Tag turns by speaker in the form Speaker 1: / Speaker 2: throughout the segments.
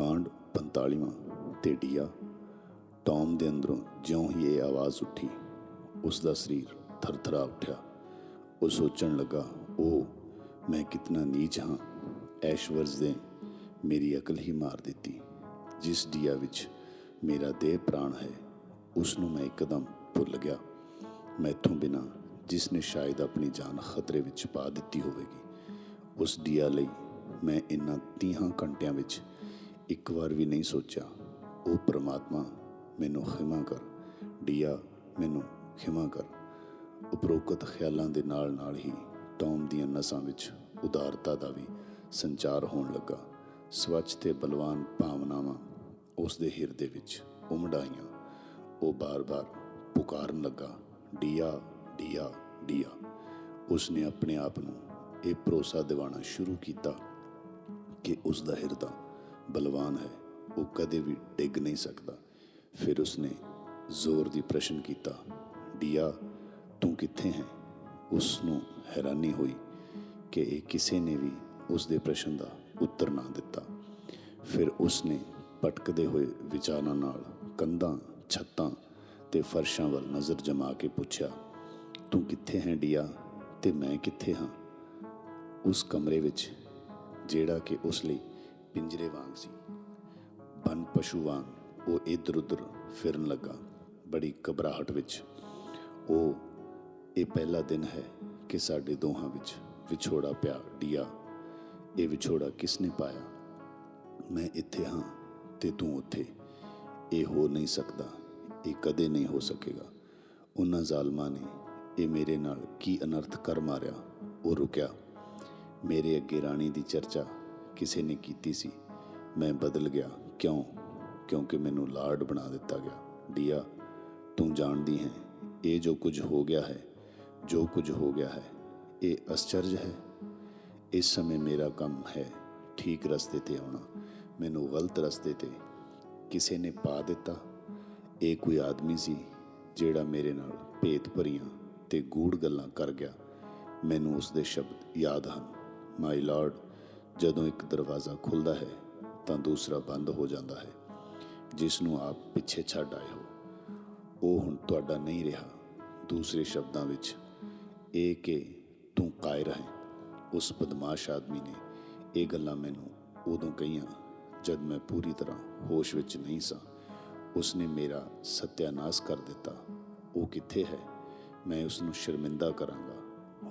Speaker 1: ਕਾਂਡ 45ਵਾਂ ਤੇ ਡੀਆ। ਟੌਮ ਦੇ ਅੰਦਰੋਂ ਜਿਉਂ ਹੀ ਇਹ ਆਵਾਜ਼ ਉੱਠੀ ਉਸ ਦਾ ਸਰੀਰ ਥਰਥਰਾ ਉੱਠਿਆ। ਉਹ ਸੋਚਣ ਲੱਗਾ ਉਹ ਮੈਂ ਕਿਤਨਾ ਨੀਚ ਹਾਂ। ਐਸ਼ਵਰਜ਼ ਨੇ ਮੇਰੀ ਅਕਲ ਹੀ ਮਾਰ ਦਿੱਤੀ। ਜਿਸ ਡੀਆ ਵਿੱਚ ਮੇਰਾ ਦੇਹ ਪ੍ਰਾਣ ਹੈ ਉਸ ਨੂੰ ਮੈਂ ਇੱਕਦਮ ਭੁੱਲ ਗਿਆ। ਮੈਥੋਂ ਬਿਨਾ ਜਿਸ ਨੇ ਸ਼ਾਇਦ ਆਪਣੀ ਜਾਨ ਖਤਰੇ ਵਿੱਚ ਪਾ ਦਿੱਤੀ ਹੋਵੇਗੀ। ਉਸ ਡੀਆ ਲਈ ਮੈਂ ਇਨ੍ਹਾਂ 30 ਘੰਟਿਆਂ ਵਿੱਚ ਇੱਕ ਵਾਰ ਵੀ ਨਹੀਂ ਸੋਚਿਆ। ਉਹ ਪ੍ਰਮਾਤਮਾ, ਮੈਨੂੰ ਖਿਮਾ ਕਰ। ਡੀਆ, ਮੈਨੂੰ ਖਿਮਾ ਕਰ। ਉਪਰੋਕਤ ਖਿਆਲਾਂ ਦੇ ਨਾਲ ਨਾਲ ਹੀ ਟੌਮ ਦੀਆਂ ਨਸਾਂ ਵਿੱਚ ਉਦਾਰਤਾ ਦਾ ਵੀ ਸੰਚਾਰ ਹੋਣ ਲੱਗਾ। ਸਵੱਛ ਤੇ ਬਲਵਾਨ ਭਾਵਨਾਵਾਂ ਉਸ ਦੇ ਹਿਰਦੇ ਵਿੱਚ ਉਮੜਾਈਆਂ। ਉਹ ਬਾਰ-ਬਾਰ ਪੁਕਾਰਨ ਲੱਗਾ, ਡੀਆ ਡੀਆ ਡੀਆ। ਉਸ ਨੇ ਆਪਣੇ ਆਪ ਨੂੰ ਇਹ ਭਰੋਸਾ ਦਿਵਾਉਣਾ ਸ਼ੁਰੂ ਕੀਤਾ ਕਿ ਉਸ ਦਾ ਹਿਰਦਾ ਬਲਵਾਨ ਹੈ। ਉਹ ਕਦੇ ਵੀ ਡਿੱਗ ਨਹੀਂ ਸਕਦਾ। ਫਿਰ ਉਸਨੇ ਜ਼ੋਰ ਦੀ ਪ੍ਰਸ਼ਨ ਕੀਤਾ, ਡੀਆ, ਤੂੰ ਕਿੱਥੇ ਹੈ? ਉਸ ਨੂੰ ਹੈਰਾਨੀ ਹੋਈ ਕਿ ਇਹ ਕਿਸੇ ਨੇ ਵੀ ਉਸ ਦੇ ਪ੍ਰਸ਼ਨ ਦਾ ਉੱਤਰ ਨਾ ਦਿੱਤਾ। ਫਿਰ ਉਸਨੇ ਭਟਕਦੇ ਹੋਏ ਵਿਚਾਰਾਂ ਨਾਲ ਕੰਧਾਂ, ਛੱਤਾਂ ਤੇ ਫਰਸ਼ਾਂ ਵੱਲ ਨਜ਼ਰ ਜਮਾ ਕੇ ਪੁੱਛਿਆ, ਤੂੰ ਕਿੱਥੇ ਹੈ ਡੀਆ ਤੇ ਮੈਂ ਕਿੱਥੇ ਹਾਂ? ਉਸ ਕਮਰੇ ਵਿੱਚ, ਜਿਹੜਾ ਕਿ ਉਸ ਲਈ ਪਿੰਜਰੇ ਵਾਂਗ ਸੀ। ਬਨ ਪਸ਼ੂ ਵਾਂਗ ਉਹ ਇਧਰ ਉਧਰ ਫਿਰਨ ਲੱਗਾ। ਬੜੀ ਘਬਰਾਹਟ ਵਿੱਚ ਉਹ, ਇਹ ਪਹਿਲਾ ਦਿਨ ਹੈ ਕਿ ਸਾਡੇ ਦੋਹਾਂ ਵਿੱਚ ਵਿਛੋੜਾ ਪਿਆ ਡੀਆ। ਇਹ ਵਿਛੋੜਾ ਕਿਸ ਨੇ ਪਾਇਆ? ਮੈਂ ਇੱਥੇ ਹਾਂ ਤੇ ਤੂੰ ਉੱਥੇ। ਇਹ ਹੋ ਨਹੀਂ ਸਕਦਾ। ਇਹ ਕਦੇ ਨਹੀਂ ਹੋ ਸਕੇਗਾ। ਉਹਨਾਂ ਜ਼ਾਲਮਾਂ ਨੇ ਇਹ ਮੇਰੇ ਨਾਲ ਕੀ ਅਨਰਥ ਕਰ ਮਾਰਿਆ? ਉਹ ਰੁਕਿਆ। ਮੇਰੇ ਅੱਗੇ ਰਾਣੀ ਦੀ ਚਰਚਾ ਕਿਸੇ ਨੇ ਕੀਤੀ ਸੀ। ਮੈਂ ਬਦਲ ਗਿਆ। ਕਿਉਂ? ਕਿਉਂਕਿ ਮੈਨੂੰ ਲਾਰਡ ਬਣਾ ਦਿੱਤਾ ਗਿਆ। ਦੀਆ, ਤੂੰ ਜਾਣਦੀ ਹੈ, ਇਹ ਜੋ ਕੁਝ ਹੋ ਗਿਆ ਹੈ, ਜੋ ਕੁਝ ਹੋ ਗਿਆ ਹੈ, ਇਹ ਅਸਚਰਜ ਹੈ। ਇਸ ਸਮੇਂ ਮੇਰਾ ਕੰਮ ਹੈ ਠੀਕ ਰਸਤੇ ਤੇ ਆਉਣਾ। ਮੈਨੂੰ ਗਲਤ ਰਸਤੇ ਤੇ ਕਿਸੇ ਨੇ ਪਾ ਦਿੱਤਾ। ਇਹ ਕੋਈ ਆਦਮੀ ਸੀ ਜਿਹੜਾ ਮੇਰੇ ਨਾਲ ਭੇਤ ਭਰੀਆਂ ਤੇ ਗੂੜ ਗੱਲਾਂ ਕਰ ਗਿਆ। ਮੈਨੂੰ ਉਸ ਦੇ ਸ਼ਬਦ ਯਾਦ ਹਨ। ਮਾਈ ਲਾਰਡ ਜਦੋਂ ਇੱਕ ਦਰਵਾਜ਼ਾ ਖੁੱਲਦਾ ਹੈ, ਤਾਂ ਦੂਸਰਾ ਬੰਦ ਹੋ ਜਾਂਦਾ ਹੈ ਜਿਸ ਨੂੰ ਆਪ ਪਿੱਛੇ ਛੱਡ ਆਏ ਹੋ। ਉਹ ਹੁਣ ਤੁਹਾਡਾ ਨਹੀਂ ਰਿਹਾ। ਦੂਸਰੇ ਸ਼ਬਦਾਂ ਵਿੱਚ, ਇਹ ਕਿ ਤੂੰ ਕਾਇਰ ਹੈ। ਉਸ ਬਦਮਾਸ਼ ਆਦਮੀ ਨੇ ਇਹ ਗੱਲਾਂ ਮੈਨੂੰ ਉਦੋਂ ਕਹੀਆਂ, ਜਦ ਮੈਂ ਪੂਰੀ ਤਰ੍ਹਾਂ ਹੋਸ਼ ਵਿੱਚ ਨਹੀਂ ਸਾਂ। ਉਸਨੇ ਮੇਰਾ ਸਤਿਆਨਾਸ਼ ਕਰ ਦਿੱਤਾ। ਉਹ ਕਿੱਥੇ ਹੈ? ਮੈਂ ਉਸ ਨੂੰ ਸ਼ਰਮਿੰਦਾ ਕਰਾਂਗਾ।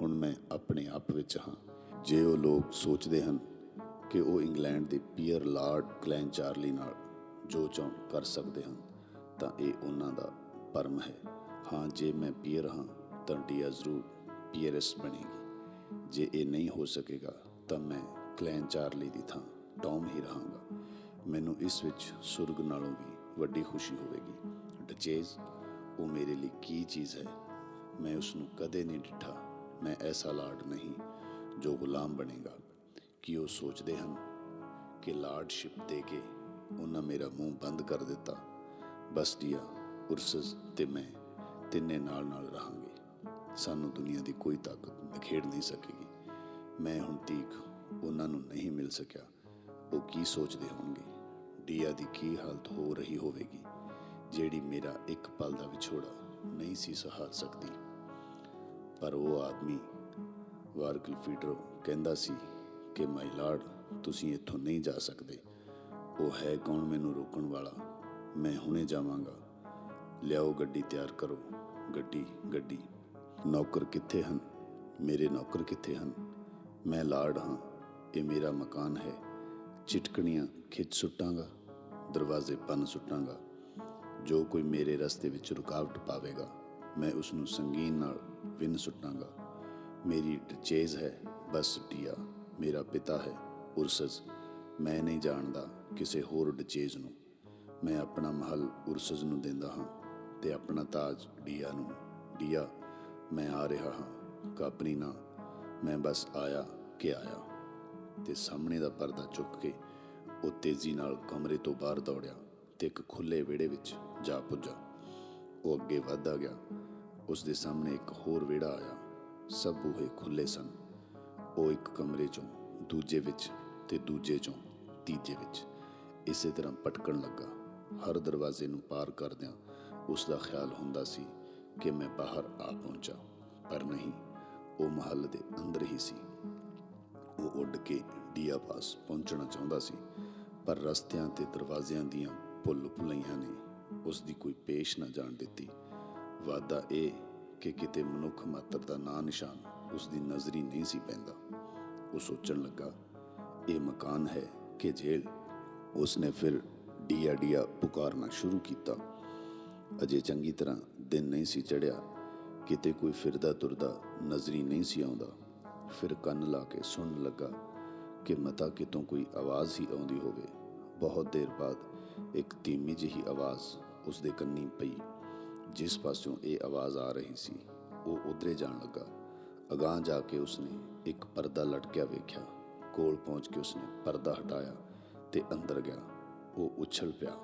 Speaker 1: ਹੁਣ ਮੈਂ ਆਪਣੇ ਆਪ ਵਿੱਚ ਹਾਂ। ਜੇ ਉਹ ਲੋਕ ਸੋਚਦੇ ਹਨ ਕਿ ਉਹ ਇੰਗਲੈਂਡ ਦੇ ਪੀਅਰ ਲਾਰਡ ਕਲੈਨ ਚਾਰਲੀ ਨਾਲ ਜੋ ਚਾਹੁਣ ਕਰ ਸਕਦੇ ਹਨ, ਤਾਂ ਇਹ ਉਹਨਾਂ ਦਾ ਪਰਮ ਹੈ। ਹਾਂ, ਜੇ ਮੈਂ ਪੀਅਰ ਹਾਂ, ਤਾਂ ਡੀਆ ਜ਼ਰੂਰ ਪੀਅਰਸ ਬਣੇਗੀ। ਜੇ ਇਹ ਨਹੀਂ ਹੋ ਸਕੇਗਾ, ਤਾਂ ਮੈਂ ਕਲੈਨ ਚਾਰਲੀ ਦੀ ਥਾਂ ਟੌਮ ਹੀ ਰਹਾਂਗਾ। ਮੈਨੂੰ ਇਸ ਵਿੱਚ ਸੁਰਗ ਨਾਲੋਂ ਵੀ ਵੱਡੀ ਖੁਸ਼ੀ ਹੋਵੇਗੀ। ਡਚੇਜ਼, ਉਹ ਮੇਰੇ ਲਈ ਕੀ ਚੀਜ਼ ਹੈ? ਮੈਂ ਉਸ ਨੂੰ ਕਦੇ ਨਹੀਂ ਡਿੱਠਾ। ਮੈਂ ਐਸਾ ਲਾਡ ਨਹੀਂ ਜੋ ਗੁਲਾਮ ਬਣੇਗਾ। ਕਿ ਉਹ ਸੋਚਦੇ ਹਨ ਕਿ ਲਾਰਡਸ਼ਿਪ ਦੇ ਕੇ ਉਹਨਾਂ ਮੇਰਾ ਮੂੰਹ ਬੰਦ ਕਰ ਦਿੱਤਾ। ਬਸ ਡੀਆ ਉਰਸਸ ਤੇ ਮੈਂ ਤਿੰਨੇ ਨਾਲ ਨਾਲ ਰਹਾਂਗੇ। ਸਾਨੂੰ ਦੁਨੀਆ ਦੀ ਕੋਈ ਤਾਕਤ ਨਿਖੇੜ ਨਹੀਂ ਸਕੇਗੀ। ਮੈਂ ਹੁਣ ਤੀਕ ਉਹਨਾਂ ਨੂੰ ਨਹੀਂ ਮਿਲ ਸਕਿਆ। ਉਹ ਕੀ ਸੋਚਦੇ ਹੋਣਗੇ? ਡੀਆ ਦੀ ਕੀ ਹਾਲਤ ਹੋ ਰਹੀ ਹੋਵੇਗੀ? ਜਿਹੜੀ ਮੇਰਾ ਇੱਕ ਪਲ ਦਾ ਵਿਛੋੜਾ ਨਹੀਂ ਸੀ ਸਹਾਰ ਸਕਦੀ। ਪਰ ਉਹ ਆਦਮੀ ਵਾਰਕਲ ਫੀਡਰੋ ਕਹਿੰਦਾ ਸੀ ਕਿ ਮਾਈ ਲਾਰਡ, ਤੁਸੀਂ ਇੱਥੋਂ ਨਹੀਂ ਜਾ ਸਕਦੇ। ਉਹ ਹੈ ਕੌਣ ਮੈਨੂੰ ਰੋਕਣ ਵਾਲਾ? ਮੈਂ ਹੁਣੇ ਜਾਵਾਂਗਾ। ਲਿਆਓ ਗੱਡੀ ਤਿਆਰ ਕਰੋ। ਗੱਡੀ ਗੱਡੀ। ਨੌਕਰ ਕਿੱਥੇ ਹਨ? ਮੇਰੇ ਨੌਕਰ ਕਿੱਥੇ ਹਨ? ਮੈਂ ਲਾਰਡ ਹਾਂ। ਇਹ ਮੇਰਾ ਮਕਾਨ ਹੈ। ਚਿਟਕਣੀਆਂ ਖਿੱਚ ਸੁੱਟਾਂਗਾ। ਦਰਵਾਜ਼ੇ ਪੰਨ ਸੁੱਟਾਂਗਾ। ਜੋ ਕੋਈ ਮੇਰੇ ਰਸਤੇ ਵਿੱਚ ਰੁਕਾਵਟ ਪਾਵੇਗਾ, ਮੈਂ ਉਸ ਨੂੰ ਸੰਗੀਨ ਨਾਲ ਵਿੰਨ ਸੁੱਟਾਂਗਾ। ਮੇਰੀ ਡਚੇਜ਼ ਹੈ। ਬਸ ਡੀਆ ਮੇਰਾ ਪਿਤਾ ਹੈ ਉਰਸਸ ਮੈਂ ਨਹੀਂ ਜਾਣਦਾ ਕਿਸੇ ਹੋਰ ਡਚੇਜ਼ ਨੂੰ। ਮੈਂ ਆਪਣਾ ਮਹਲ ਉਰਸਸ ਨੂੰ ਦਿੰਦਾ ਹਾਂ ਤੇ ਆਪਣਾ ਤਾਜ ਡੀਆ ਨੂੰ, ਡੀਆ। ਮੈਂ ਆ ਰਿਹਾ ਹਾਂ, ਕਾਪਰੀ ਨਾ। ਮੈਂ ਬਸ ਆਇਆ ਕਿ ਆਇਆ। ਤੇ ਸਾਹਮਣੇ ਦਾ ਪਰਦਾ ਚੁੱਕ ਕੇ ਉਹ ਤੇਜ਼ੀ ਨਾਲ ਕਮਰੇ ਤੋਂ ਬਾਹਰ ਦੌੜਿਆ ਤੇ ਇੱਕ ਖੁੱਲੇ ਵਿਹੜੇ ਵਿੱਚ ਜਾ ਪੁੱਜਾ। ਉਹ ਅੱਗੇ ਵਧਦਾ ਗਿਆ। ਉਸ ਦੇ ਸਾਹਮਣੇ ਇੱਕ ਹੋਰ ਵਿਹੜਾ ਆਇਆ। ਸਭ ਬੂਹੇ ਖੁੱਲੇ ਸਨ। ਉਹ ਇੱਕ ਕਮਰੇ ਚੋਂ, ਦੂਜੇ ਵਿੱਚ ਤੇ ਦੂਜੇ ਚੋਂ, ਤੀਜੇ ਵਿੱਚ ਇਸੇ ਤਰ੍ਹਾਂ ਭਟਕਣ ਲੱਗਾ। ਹਰ ਦਰਵਾਜ਼ੇ ਨੂੰ ਪਾਰ ਕਰਦਿਆਂ ਉਸ ਦਾ ਖਿਆਲ ਹੁੰਦਾ ਸੀ ਕਿ ਮੈਂ ਬਾਹਰ ਆ ਪਹੁੰਚਾ, ਪਰ ਨਹੀਂ, ਉਹ ਮਹੱਲ ਦੇ ਅੰਦਰ ਹੀ ਸੀ। ਉਹ ਉੱਡ ਕੇ ਡੀਆ ਪਾਸ ਪਹੁੰਚਣਾ ਚਾਹੁੰਦਾ ਸੀ, ਪਰ ਰਸਤਿਆਂ ਤੇ ਦਰਵਾਜ਼ਿਆਂ ਦੀਆਂ ਪੁੱਲ ਭੁਲਈਆਂ ਨੇ ਉਸ ਦੀ ਕੋਈ ਪੇਸ਼ ਨਾ ਜਾਣ ਦਿੱਤੀ। ਵਾਦਾ ਇਹ ਕਿ ਕਿਤੇ ਮਨੁੱਖ ਮਾਤਰ ਦਾ ਨਾਂ ਨਿਸ਼ਾਨ ਉਸ ਦੀ ਨਜ਼ਰੀ ਨਹੀਂ ਸੀ ਪੈਂਦਾ। ਉਹ ਸੋਚਣ ਲੱਗਾ, ਇਹ ਮਕਾਨ ਹੈ ਕਿ ਜੇਲ੍ਹ। ਉਸਨੇ ਫਿਰ ਡੀਆ ਡੀਆ ਪੁਕਾਰਨਾ ਸ਼ੁਰੂ ਕੀਤਾ। ਅਜੇ ਚੰਗੀ ਤਰ੍ਹਾਂ ਦਿਨ ਨਹੀਂ ਸੀ ਚੜਿਆ ਕਿਤੇ ਕੋਈ ਫਿਰਦਾ ਤੁਰਦਾ ਨਜ਼ਰੀ ਨਹੀਂ ਸੀ ਆਉਂਦਾ। ਫਿਰ ਕੰਨ ਲਾ ਕੇ ਸੁਣਨ ਲੱਗਾ ਕਿ ਮਤਾ ਕਿਤੋਂ ਕੋਈ ਆਵਾਜ਼ ਹੀ ਆਉਂਦੀ ਹੋਵੇ। ਬਹੁਤ ਦੇਰ ਬਾਅਦ ਇੱਕ ਧੀਮੀ ਜਿਹੀ ਆਵਾਜ਼ ਉਸ ਦੇ ਕੰਨੀ ਪਈ। ਜਿਸ ਪਾਸਿਓਂ ਇਹ ਆਵਾਜ਼ ਆ ਰਹੀ ਸੀ, ਉਹ ਉਧਰੇ ਜਾਣ ਲੱਗਾ। ਅਗਾਂਹ ਜਾ ਕੇ ਉਸਨੇ ਇੱਕ ਪਰਦਾ ਲਟਕਿਆ ਵੇਖਿਆ। ਕੋਲ ਪਹੁੰਚ ਕੇ ਉਸਨੇ ਪਰਦਾ ਹਟਾਇਆ ਤੇ ਅੰਦਰ ਗਿਆ। ਉਹ ਉਛਲ ਪਿਆ।